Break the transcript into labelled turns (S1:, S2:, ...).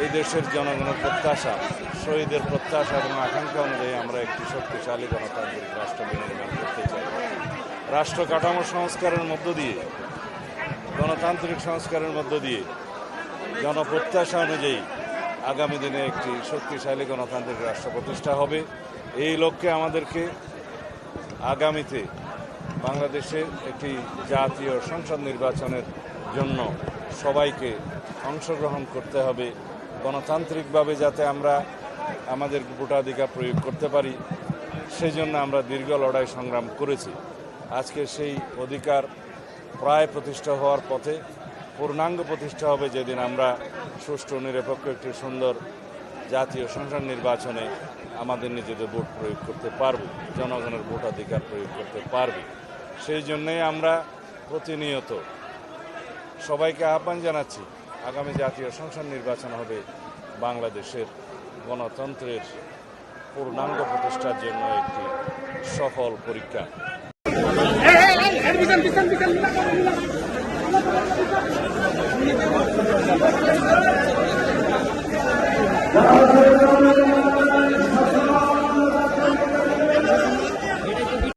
S1: এই দেশের জনগণের প্রত্যাশা, শহীদের প্রত্যাশা এবং আকাঙ্ক্ষা অনুযায়ী আমরা একটি শক্তিশালী গণতান্ত্রিক রাষ্ট্র বিনির্মাণ করতে চাই। রাষ্ট্র কাঠামো সংস্কারের মধ্য দিয়ে, গণতান্ত্রিক সংস্কারের মধ্য দিয়ে জনপ্রত্যাশা অনুযায়ী আগামী দিনে একটি শক্তিশালী গণতান্ত্রিক রাষ্ট্র প্রতিষ্ঠা হবে। এই লক্ষ্যে আমাদেরকে আগামীতে বাংলাদেশে একটি জাতীয় সংসদ নির্বাচনের জন্য সবাইকে অংশগ্রহণ করতে হবে। গণতান্ত্রিকভাবে যাতে আমরা আমাদের ভোটাধিকার প্রয়োগ করতে পারি সেই জন্য আমরা দীর্ঘ লড়াই সংগ্রাম করেছি। আজকে সেই অধিকার প্রায় প্রতিষ্ঠা হওয়ার পথে পূর্ণাঙ্গ প্রতিষ্ঠা হবে যেদিন আমরা সুষ্ঠু, নিরপেক্ষ একটি সুন্দর জাতীয় সংসদ নির্বাচনে আমাদের নিজেদের ভোট প্রয়োগ করতে পারব, জনগণের ভোটাধিকার প্রয়োগ করতে পারবে। সেই জন্যেই আমরা প্রতিনিয়ত সবাইকে আহ্বান জানাচ্ছি আগামী জাতীয় সংসদ নির্বাচন হবে বাংলাদেশের গণতন্ত্রের পূর্ণাঙ্গ প্রতিষ্ঠার জন্য একটি সফল পরীক্ষা।
S2: Thank